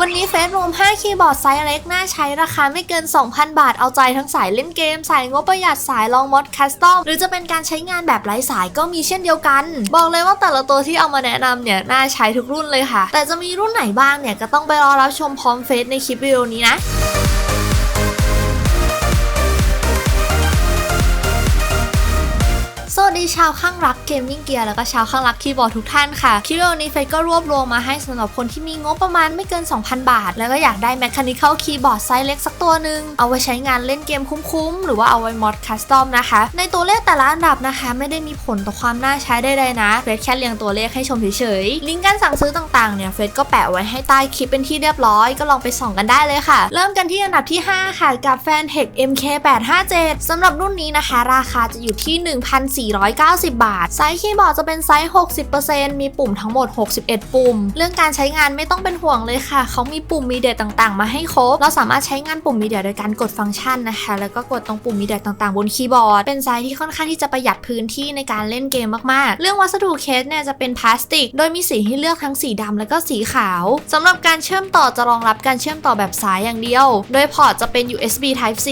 วันนี้เฟซรวม5คีย์บอร์ดไซส์เล็กน่าใช้ราคาไม่เกิน 2,000 บาทเอาใจทั้งสายเล่นเกม สายงบประหยัดสายลองมอดคัสตอมหรือจะเป็นการใช้งานแบบไร้สายก็มีเช่นเดียวกัน บอกเลยว่าแต่ละตัวที่เอามาแนะนำเนี่ยน่าใช้ทุกรุ่นเลยค่ะ แต่จะมีรุ่นไหนบ้างเนี่ยก็ต้องไปรอรับชมพร้อมเฟซในคลิปวิดีโอนี้นะ วัสดีชาวข้างรักเกมมิ่งเกียร์แล้วก็ชาวข้างรักคีย์บอร์ดทุกท่านค่ะคลิปวิดีโอนี้เฟยก็รวบรวมมาให้สำหรับคนที่มีงบประมาณไม่เกิน 2,000 บาท แล้วก็อยากได้ Mechanical Keyboard ไซส์เล็กสักตัวหนึ่งเอาไว้ใช้งานเล่นเกมคุ้มๆ หรือว่าเอาไว้มอดคัสตอมนะคะ ในตัวเลขแต่ละอันดับนะคะ ไม่ได้มีผลต่อความน่าใช้ใดๆนะเฟสแค่เรียงตัวเลขให้ชมเฉยๆลิงก์การสั่งซื้อต่างๆเนี่ยเฟสก็แปะไว้ให้ใต้คลิปเป็นที่เรียบร้อยก็ลองไปส่องกันได้เลยค่ะ เริ่มกันที่อันดับที่ 5 ค่ะกับ Fantech MK857 สำหรับรุ่นนี้นะคะ ราคาจะอยู่ที่490 บาท ไซส์คีย์บอร์ดจะเป็นไซส์ 60%มีปุ่มทั้งหมด 61 ปุ่ม เรื่องการใช้งานไม่ต้องเป็นห่วงเลยค่ะ เขามีปุ่มมีเดียต่างๆ มาให้ครบ เราสามารถใช้งานปุ่มมีเดียโดยการกดฟังก์ชันนะคะ แล้วก็กดตรงปุ่มมีเดียต่างๆ บนคีย์บอร์ด เป็นไซส์ที่ค่อนข้างที่จะประหยัดพื้นที่ในการเล่นเกมมากๆ เรื่องวัสดุเคสเนี่ยจะเป็นพลาสติก โดยมีสีให้เลือกทั้งสีดำแล้วก็สีขาวสำหรับการเชื่อมต่อจะรองรับการเชื่อมต่อแบบสายอย่างเดียว โดยพอร์ตจะเป็น USB Type C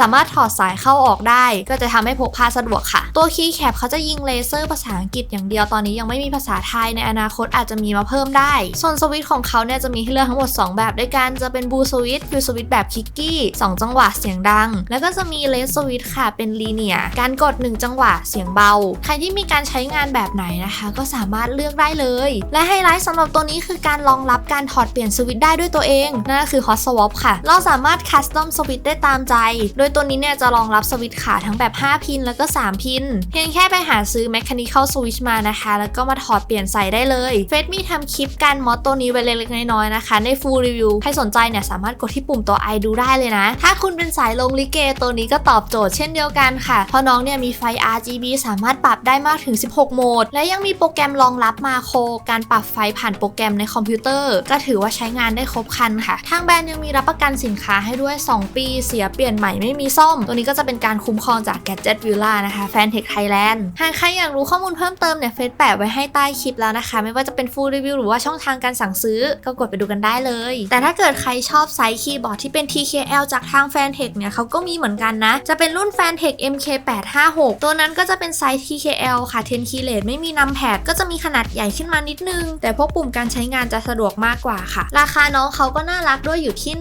สามารถถอดสายเข้าออกได้ ก็จะทำให้พกพาสะดวกค่ะ ตัวคีย์แคปเขาจะยิงเลเซอร์ภาษาอังกฤษอย่างเดียวตอนนี้ยังไม่มีภาษาไทยในอนาคตอาจจะมีมาเพิ่มได้ ส่วนสวิตช์ของเขาเนี่ยจะมีให้เลือกทั้งหมด 2 แบบด้วยกันจะเป็นบูสวิตคือสวิตช์แบบคิกกี้2จังหวะเสียงดัง แล้วก็จะมีเลสสวิตช์ค่ะเป็นลีเนียการกด 1 จังหวะเสียงเบา ใครที่มีการใช้งานแบบไหนนะคะ ก็สามารถเลือกได้เลย และไฮไลท์สำหรับตัวนี้คือการรองรับการถอดเปลี่ยนสวิตช์ได้ด้วยตัวเองนั่นก็คือ Hot Swap ค่ะ เราสามารถคัสตอมสวิตช์ได้ตามใจ โดยตัวนี้เนี่ยจะรองรับสวิตช์ขาทั้งแบบ 5 พินแล้วก็ 3 พินเพียงแค่ค่ไปหาซื้อ Mechanical Switch มานะคะ แล้วก็มาถอดเปลี่ยนใส่ได้เลยเฟซมีทำคลิปการมอดตัวนี้ไว้เล็กๆน้อยๆนะคะ ใน full review ใครสนใจเนี่ยสามารถกดที่ปุ่มตัว i ดูได้เลยนะ ถ้าคุณเป็นสายลงลิเกตัวนี้ก็ตอบโจทย์เช่นเดียวกันค่ะเพราะน้องเนี่ยมีไฟ RGB สามารถปรับได้มากถึง 16 โหมด และยังมีโปรแกรมรองรับมาโครการปรับไฟผ่านโปรแกรมในคอมพิวเตอร์ ก็ถือว่าใช้งานได้ครบครันค่ะ ทางแบรนด์ยังมีรับประกันสินค้าให้ด้วย 2 ปี เสียเปลี่ยนใหม่ไม่มีซ่อม ตัวนี้ก็จะเป็นการคุ้มครองจาก Gadget Villa นะคะ Fantech หากใครอยากรู้ข้อมูลเพิ่มเติมเนี่ยเฟซแปะไว้ให้ใต้คลิปแล้วนะคะ ไม่ว่าจะเป็น full review หรือว่าช่องทางการสั่งซื้อก็กดไปดูกันได้เลย แต่ถ้าเกิดใครชอบไซส์คีย์บอร์ดที่เป็น TKL จากทาง Fantech เนี่ยเขาก็มีเหมือนกันนะ จะเป็นรุ่น Fantech MK856 ตัวนั้นก็จะเป็นไซส์ TKL ค่ะ10คีย์เลสไม่มีนัมแพดก็จะมีขนาดใหญ่ขึ้นมานิดนึง แต่พวกปุ่มการใช้งานจะสะดวกมากกว่าค่ะ ราคาน้องเขาก็น่ารักด้วยอยู่ที่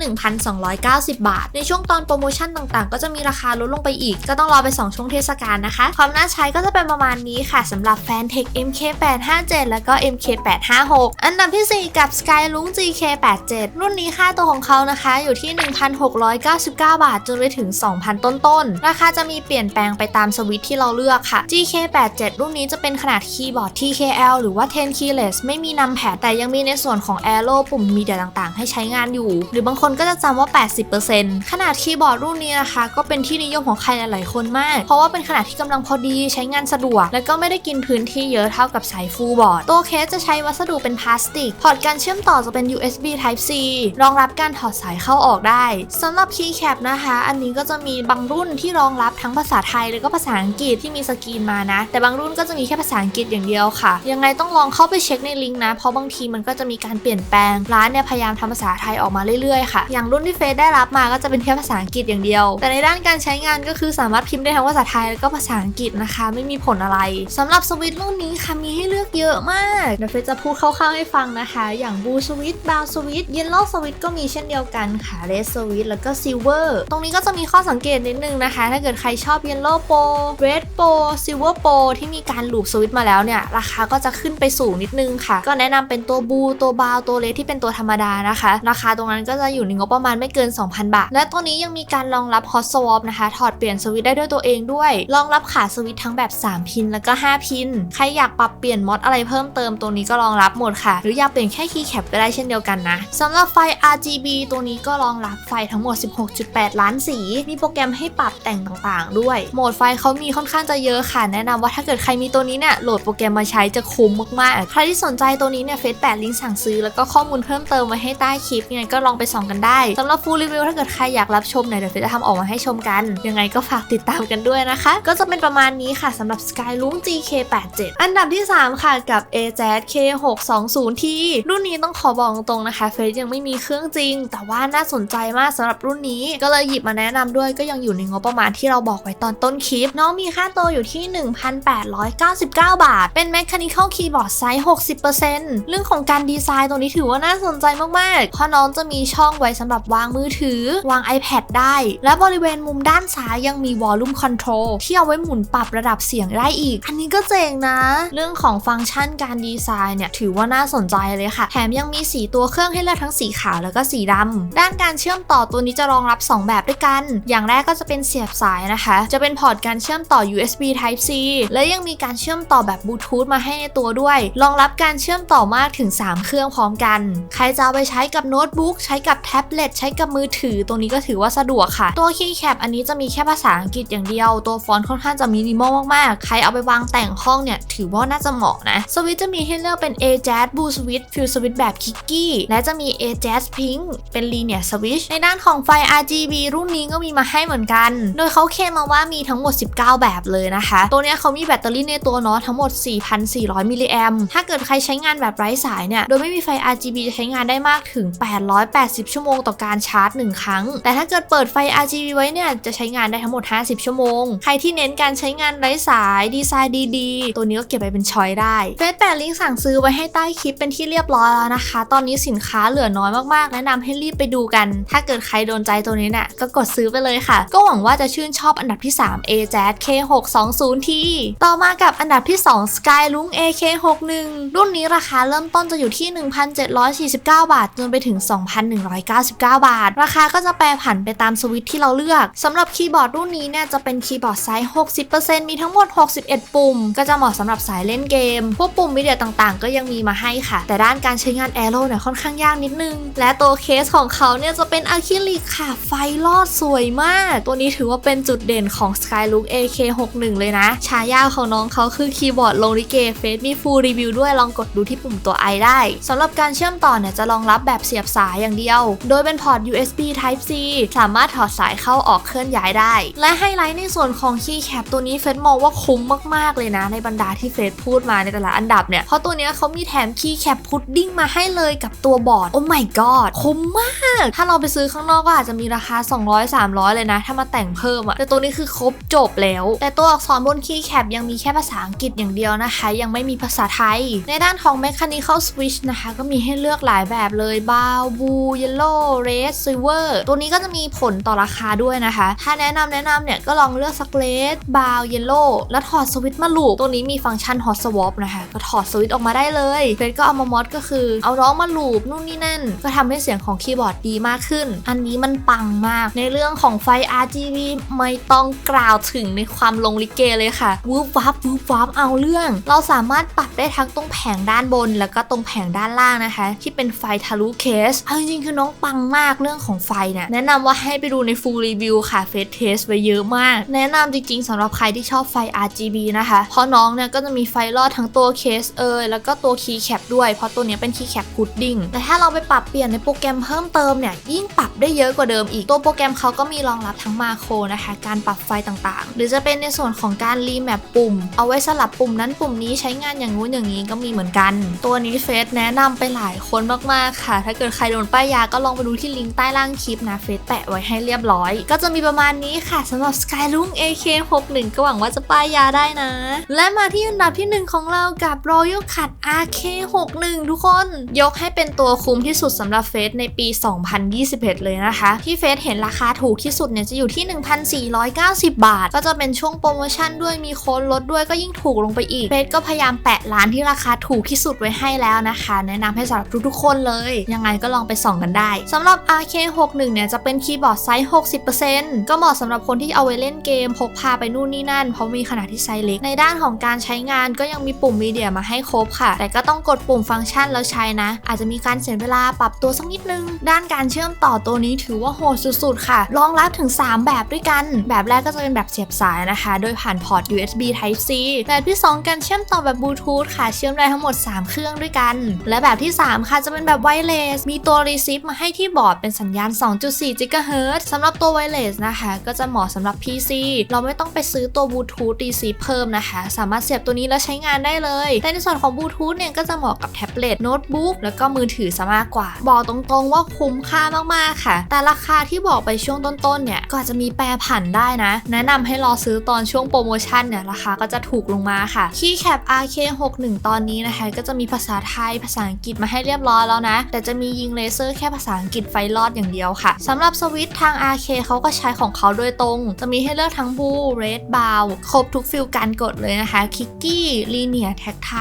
1,290 บาท ในช่วงตอนโปรโมชั่นต่างๆ ก็จะมีราคาลดลงไปอีก ก็ต้องรอไป2ช่วงเทศกาลนะคะ ความน่าใช้ก็จะเป็นประมาณนี้ค่ะสำหรับ Fantech MK857 แล้วก็ MK856 อันดับที่ 4 กับ Skylung GK87 รุ่นนี้ค่าตัวของเขานะคะ อยู่ที่ 1,699 บาทจนไปถึง 2,000 ต้นๆ ราคาจะมีเปลี่ยนแปลงไปตามสวิตช์ที่เราเลือกค่ะ GK87 รุ่นนี้จะเป็นขนาดคีย์บอร์ด TKL หรือว่า 10 keyless ไม่มีนำแพดแต่ยังมีในส่วนของ Arrow ปุ่มมีเดียต่างๆ ให้ใช้งานอยู่ หรือบางคนก็จะจำว่า 80%ขนาดคีย์บอร์ดรุ่นนี้นะคะ ก็เป็นที่นิยมของใครหลายๆคนมาก เพราะว่าเป็นขนาดที่กำลังพอดีใช้งานสะดวก และก็ไม่ได้กินพื้นที่เยอะเท่ากับสายฟูลบอร์ด ตัวเคสจะใช้วัสดุเป็นพลาสติก พอร์ตการเชื่อมต่อจะเป็น USB Type C รองรับการถอดสายเข้าออกได้สำหรับ Keycap นะคะ อันนี้ก็จะมีบางรุ่นที่รองรับทั้งภาษาไทยแล้วก็ภาษาอังกฤษที่มีสกรีนมานะ แต่บางรุ่นก็จะมีแค่ภาษาอังกฤษอย่างเดียวค่ะ ยังไงต้องลองเข้าไปเช็คในลิงก์นะ เพราะบางทีมันก็จะมีการเปลี่ยนแปลง ร้านเนี่ยพยายามทำภาษาไทยออกมาเรื่อยๆค่ะ อย่างรุ่นที่เฟซได้รับมาก็จะเป็นแค่ภาษาอังกฤษอย่างเดียว แต่ในด้านการใช้งานก็คือสามารถพิมพ์ได้ทั้งภาษาไทยแล้วก็ภาษาอังกฤษนะคะไม่มีผลอะไรสำหรับสวิตรุ่นนี้ค่ะมีให้เลือกเยอะมากเดี๋ยวเฟจะพูดคร่าวๆให้ฟังนะคะ อย่างบูสวิตบาวสวิตเยลโล่สวิตก็มีเช่นเดียวกันค่ะเรสสวิตแล้วก็ซิลเวอร์ตรงนี้ก็จะมีข้อสังเกตนิดนึงนะคะ ถ้าเกิดใครชอบเยลโล่โปรเรดโปรซิลเวอร์โปรที่มีการลูปสวิตมาแล้วเนี่ย ราคาก็จะขึ้นไปสูงนิดนึงค่ะ ก็แนะนำเป็นตัวบูตัวบาวตัวเลสที่เป็นตัวธรรมดานะคะ ราคาตรงนั้นก็จะอยู่ในงบประมาณไม่เกิน 2,000 บาท และตัวนี้ยังมีการรองรับ Hot Swap นะคะ ถอดเปลี่ยนสวิตได้ด้วยตัวเองด้วย รองรับขาสวิตทั้งแบบ3 พินแล้วก็ 5 พิน ใครอยากปรับเปลี่ยนมอดอะไรเพิ่มเติมตัวนี้ก็รองรับหมดค่ะ หรืออยากเปลี่ยนแค่คีย์แคปก็ได้เช่นเดียวกันนะสำหรับไฟ RGB ตัวนี้ก็รองรับไฟทั้งหมด 16.8 ล้านสี มีโปรแกรมให้ปรับแต่งต่างๆ ด้วย โหมดไฟเขามีค่อนข้างจะเยอะค่ะ แนะนำว่าถ้าเกิดใครมีตัวนี้เนี่ยโหลดโปรแกรมมาใช้จะคุ้มมากๆ ใครที่สนใจตัวนี้เนี่ยเฟซแปดลิงก์สั่งซื้อแล้วก็ข้อมูลเพิ่มเติมไว้ให้ใต้คลิปยังไงก็ลองไปส่องกันได้สำหรับฟูลรีวิวถ้าเกิดใครอยากรับชมเนี่ยเดี๋ยวเฟซจะทำออกมาให้ชมกัน ยังไงก็ฝากติดตามกันด้วยนะคะ ก็จะเป็นประมาณนี้ค่ะค่ะสำหรับ Skyloom GK87 อันดับที่ 3 ค่ะกับ AZ K620T รุ่นนี้ต้องขอบอกตรงๆนะคะเฟซยังไม่มีเครื่องจริง แต่ว่าน่าสนใจมากสำหรับรุ่นนี้ ก็เลยหยิบมาแนะนำด้วยก็ยังอยู่ในงบประมาณที่เราบอกไว้ตอนต้นคลิป น้องมีค่าตัวอยู่ที่ 1,899 บาท เป็น Mechanical Keyboard ไซส์ 60%เรื่องของการดีไซน์ตรงนี้ถือว่าน่าสนใจมากๆเพราะน้องจะมีช่องไว้สำหรับวางมือถือ วาง iPad ได้ และบริเวณมุมด้านซ้ายยังมี Volume Control ที่เอาไว้หมุนปรับระดับเสียงได้อีก อันนี้ก็เจ๋งนะ เรื่องของฟังก์ชันการดีไซน์เนี่ย ถือว่าน่าสนใจเลยค่ะ แถมยังมีสีตัวเครื่องให้เลือกทั้งสีขาวแล้วก็สีดำด้านการเชื่อมต่อตัวนี้จะรองรับ 2 แบบด้วยกัน อย่างแรกก็จะเป็นเสียบสายนะคะ จะเป็นพอร์ตการเชื่อมต่อ USB Type C และยังมีการเชื่อมต่อแบบบลูทูธมาให้ในตัวด้วย รองรับการเชื่อมต่อมากถึง 3 เครื่องพร้อมกัน ใครจะเอาไปใช้กับโน้ตบุ๊กใช้กับแท็บเล็ตใช้กับมือถือตรงนี้ก็ถือว่าสะดวกค่ะ ตัวคีย์แคปอันนี้จะมีแค่ภาษาอังกฤษอย่างเดียว ตัวฟอนต์ค่อนข้างจะมินิมอลมากๆ ใครเอาไปวางแต่งห้องเนี่ย ถือว่าน่าจะเหมาะนะ สวิตจะมีให้เลือกเป็น AJazz Blue Switch Fuel Switch แบบคิกกี้ และจะมี AJazz Pink เป็น Linear Switch ในด้านของไฟ RGB รุ่นนี้ก็มีมาให้เหมือนกัน โดยเขาเคลมมาว่ามีทั้งหมด 19 แบบเลยนะคะ ตัวเนี้ยเขามีแบตเตอรี่ในตัวเนาะทั้งหมด 4,400 มิลลิแอมถ้าเกิดใครใช้งานแบบไร้สายเนี่ย โดยไม่มีไฟ RGB จะใช้งานได้มากถึง 880 ชั่วโมงต่อการชาร์จ 1 ครั้ง แต่ถ้าเกิดเปิดไฟ RGB ไว้เนี่ย จะใช้งานได้ทั้งหมด 50 ชั่วโมง ใครที่เน้นการใช้งานไร้สายดีไซน์ดีๆ ตัวนี้ก็เก็บไปเป็นช้อยได้เฟซแปะลิงก์สั่งซื้อไว้ให้ใต้คลิปเป็นที่เรียบร้อยแล้วนะคะ ตอนนี้สินค้าเหลือน้อยมากๆ แนะนำให้รีบไปดูกัน ถ้าเกิดใครโดนใจตัวนี้เนี่ยก็กดซื้อไปเลยค่ะ ก็หวังว่าจะชื่นชอบอันดับที่ 3 AJazz K620T ต่อมากับอันดับที่ 2 Skylung AK61 รุ่นนี้ราคาเริ่มต้นจะอยู่ที่ 1,749 บาท จนไปถึง 2,199 บาท ราคาก็จะแปรผันไปตามสวิตช์ที่เราเลือกสำหรับคีย์บอร์ดรุ่นนี้เนี่ยจะเป็นคีย์บอร์ดไซส์ 60%มีทั้ง้งหมด 61 ปุ่ม ก็จะเหมาะสำหรับสายเล่นเกม พวกปุ่มมีเดียต่างๆ ก็ยังมีมาให้ค่ะ แต่ด้านการใช้งานแอโร่เนี่ยค่อนข้างยากนิดนึง และตัวเคสของเขาเนี่ยจะเป็นอะคริลิกค่ะ ไฟลอดสวยมาก ตัวนี้ถือว่าเป็นจุดเด่นของ Skylook AK61 เลยนะ ฉายาของน้องเขาคือคีย์บอร์ดลงลิเกเฟสมีฟูลรีวิวด้วยลองกดดูที่ปุ่มตัว i ได้สำหรับการเชื่อมต่อเนี่ยจะรองรับแบบเสียบสายอย่างเดียว โดยเป็นพอร์ต USB Type C สามารถถอดสายเข้าออกเคลื่อนย้ายได้ และไฮไลท์ในส่วนของคีย์แคปตัวนี้เฟสมองว่าคุ้มมากๆเลยนะ ในบรรดาที่เฟสพูดมาในแต่ละอันดับเนี่ย เพราะตัวเนี้ยเขามีแถมคีย์แคปพุดดิ้งมาให้เลยกับตัวบอร์ด โอ้ my god คุ้มมาก ถ้าเราไปซื้อข้างนอกก็อาจจะมีราคา 200-300 เลยนะ ถ้ามาแต่งเพิ่มอะแต่ตัวนี้คือครบจบแล้ว แต่ตัวอักษรบนคีย์แคปยังมีแค่ภาษาอังกฤษอย่างเดียวนะคะ ยังไม่มีภาษาไทย ในด้านของ Mechanical Switch นะคะ ก็มีให้เลือกหลายแบบเลย Brown Blue Yellow Red Silver ตัวนี้ก็จะมีผลต่อราคาด้วยนะคะ ถ้าแนะนำแนะนำเนี่ยก็ลองเลือกสัก Red Brown Yellow แล้วถอดสวิตช์มาลูปตัวนี้มีฟังก์ชัน Hot Swap นะคะก็ถอดสวิตช์ออกมาได้เลยเฟซก็เอามามอดก็คือ เอาน้องมาลูปนู่นนี่นั่น ก็ทำให้เสียงของคีย์บอร์ดดีมากขึ้น อันนี้มันปังมาก ในเรื่องของไฟ RGB ไม่ต้องกล่าวถึงในความลงลิเกเลยค่ะวูบวับวูบวับเอาเรื่อง เราสามารถปรับได้ทั้งตรงแผงด้านบน แล้วก็ตรงแผงด้านล่างนะคะ ที่เป็นไฟทะลุเคสเอาจริงๆคือน้องปังมากเรื่องของไฟเนี่ยแนะนำว่าให้ไปดูในฟูลรีวิวค่ะเฟสเทสไว้เยอะมาก แนะนำจริงๆสำหรับใครที่ชอบไฟ RGB นะคะ เพราะน้องเนี่ยก็จะมีไฟลอดทั้งตัวเคสเอยแล้วก็ตัวคีย์แคปด้วย เพราะตัวนี้เป็นคีย์แคปพุดดิ้งแต่ถ้าเราไปปรับเปลี่ยนในโปรแกรมเพิ่มเติมเนี่ยยิ่งปรับได้เยอะกว่าเดิมอีก ตัวโปรแกรมเขาก็มีรองรับทั้งมาโครนะคะ การปรับไฟต่างๆ หรือจะเป็นในส่วนของการรีแมปปุ่ม เอาไว้สลับปุ่มนั้นปุ่มนี้ใช้งานอย่างงู้นอย่างนี้ก็มีเหมือนกัน ตัวนี้เฟสแนะนำไปหลายคนมากๆค่ะ ถ้าเกิดใครโดนป้ายยาก็ลองไปดูที่ลิงก์ใต้ล่างคลิปนะเฟสแปะไว้ให้เรียบร้อย ก็จะมีประมาณนี้ค่ะสำหรับ Skylung AK61 ก็หวังว่าจะป้ายยาได้นะ และมาที่อันดับที่หนึ่งของเรากับ Royal Cut RK61 ทุกคน ยกให้เป็นตัวคุ้มที่สุดสำหรับเฟสในปี 2021 เลยนะคะ ที่เฟสเห็นราคาถูกที่สุดเนี่ยจะอยู่ที่ 1,490 บาท ก็จะเป็นช่วงโปรโมชั่นด้วยมีโค้ดลดด้วยก็ยิ่งถูกลงไปอีกเฟสก็พยายามแปะร้านที่ราคาถูกที่สุดไว้ให้แล้วนะคะ แนะนำให้สำหรับทุกๆคนเลย ยังไงก็ลองไปส่องกันได้สำหรับ RK61 เนี่ยจะเป็นคีย์บอร์ดไซส์ 60%ก็เหมาะสำหรับคนที่เอาไว้เล่นเกมพกพาไปนู่นนี่นั่นเพราะมีขนาดที่ไซส์เล็ก ในด้านของการใช้งานก็ยังมีปุ่มมีเดียมาให้ครบค่ะ แต่ก็ต้องกดปุ่มฟังก์ชันแล้วใช้นะ อาจจะมีการเสียเวลาปรับตัวสักนิดนึง ด้านการเชื่อมต่อตัวนี้ถือว่าโหดสุดๆ ค่ะ รองรับถึง 3 แบบด้วยกัน แบบแรกก็จะเป็นแบบเสียบสายนะคะ โดยผ่านพอร์ต USB Type C แบบที่ 2 การเชื่อมต่อแบบบลูทูธค่ะ เชื่อมได้ทั้งหมด 3 เครื่องด้วยกัน และแบบที่ 3 ค่ะจะเป็นแบบไวเลส มีตัวรีซิฟมาให้ที่บอร์ดเป็นสัญญาณ 2.4 GHz สำหรับตัวไวเลสนะคะ ก็จะเหมาะสำหรับ PC เราไม่ต้องไปซื้อตัวบลูทูทูธรีซีเพิ่มนะคะ สามารถเสียบตัวนี้แล้วใช้งานได้เลยแต่ในส่วนของบลูทูธเนี่ยก็จะเหมาะกับแท็บเล็ตโน้ตบุ๊กแล้วก็มือถือซะมากกว่า บอกตรงๆว่าคุ้มค่ามากๆค่ะ แต่ราคาที่บอกไปช่วงต้นๆเนี่ยก็อาจจะมีแปรผันได้นะ แนะนำให้รอซื้อตอนช่วงโปรโมชั่นเนี่ยราคาก็จะถูกลงมาค่ะคีย์แคป RK61 ตอนนี้นะคะ ก็จะมีภาษาไทยภาษาอังกฤษมาให้เรียบร้อยแล้วนะ แต่จะมียิงเลเซอร์แค่ภาษาอังกฤษไฟลอดอย่างเดียวค่ะสำหรับสวิตช์ทาง RK เขาก็ใช้ของเขาโดยตรง จะมีให้เลือกทั้งบูเรดบาวครบทุกฟิลการกดเลยนะคะคิกกี้ลีเนียแท็กไท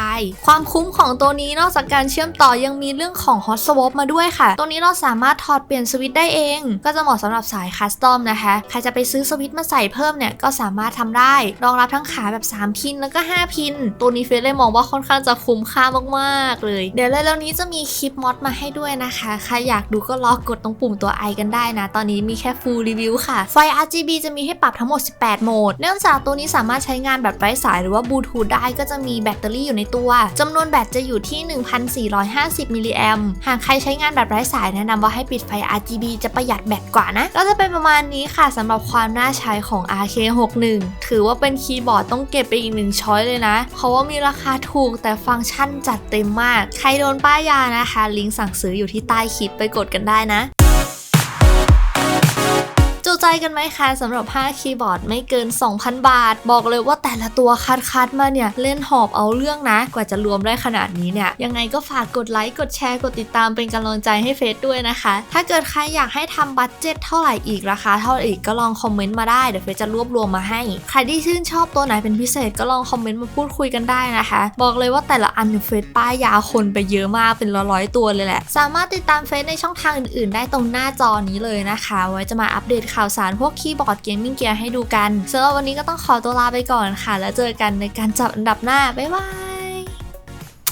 ความคุ้มของตัวนี้นอกจากการเชื่อมต่อยังมีเรื่องของ Hot Swap มาด้วยค่ะ ตัวนี้เราสามารถถอดเปลี่ยนสวิตช์ได้เอง ก็จะเหมาะสำหรับสายคัสตอมนะคะ ใครจะไปซื้อสวิตช์มาใส่เพิ่มเนี่ย ก็สามารถทำได้ รองรับทั้งขาแบบ 3 พินแล้วก็ 5 พิน ตัวนี้เฟซเลยมองว่าค่อนข้างจะคุ้มค่ามากๆเลย เดี๋ยวเร็วๆนี้จะมีคลิปมอดมาให้ด้วยนะคะ ใครอยากดูก็รอกดตรงปุ่มตัว i กันได้นะ ตอนนี้มีแค่ full review ค่ะ ไฟ RGB จะมีให้ปรับทั้งหมด 18 โหมด เนื่องจากตัวนี้สามารถใช้งานแบบไร้สายหรือว่าบลูทูธได้ก็จะมีแบตเตอรี่อยู่ในตัวจำนวนแบตจะอยู่ที่ 1,450 มิลลิแอมหากใครใช้งานแบบไร้สายแนะนำว่าให้ปิดไฟ RGB จะประหยัดแบตกว่านะ ก็จะเป็นประมาณนี้ค่ะสำหรับความน่าใช้ของ RK61 ถือว่าเป็นคีย์บอร์ดต้องเก็บไปอีกหนึ่งช้อยเลยนะ เพราะว่ามีราคาถูกแต่ฟังก์ชันจัดเต็มมาก ใครโดนป้ายยานะคะ ลิงก์สั่งซื้ออยู่ที่ใต้คลิปไปกดกันได้นะ จูใจกันไหมคะสำหรับ 5 คีย์บอร์ดไม่เกิน 2,000 บาท บอกเลยว่าแต่ละตัวคัดคัดมาเนี่ยเล่นหอบเอาเรื่องนะ กว่าจะรวมได้ขนาดนี้เนี่ยยังไงก็ฝากกดไลค์กดแชร์กดติดตามเป็นกำลังใจให้เฟซด้วยนะคะ ถ้าเกิดใครอยากให้ทำบัตเจ็ตเท่าไหร่อีกราคาเท่าไหร่อีกก็ลองคอมเมนต์มาได้เดี๋ยวเฟซจะรวบรวมมาให้ ใครที่ชื่นชอบตัวไหนเป็นพิเศษก็ลองคอมเมนต์มาพูดคุยกันได้นะคะ บอกเลยว่าแต่ละอันเนี่ยเฟซป้ายยาคนไปเยอะมากเป็นร้อยๆตัวเลยแหละ สามารถติดตามเฟซในช่องทางอื่น ๆ ได้ตรงหน้าจอนี้เลยนะคะ ไว้จะมาอัปเดตข่าวสารพวกคีย์บอร์ดเกมมิ่งเกียร์ให้ดูกันสำหรับวันนี้ก็ต้องขอตัวลาไปก่อนค่ะ แล้วเจอกันในการจับอันดับหน้า บ๊ายบาย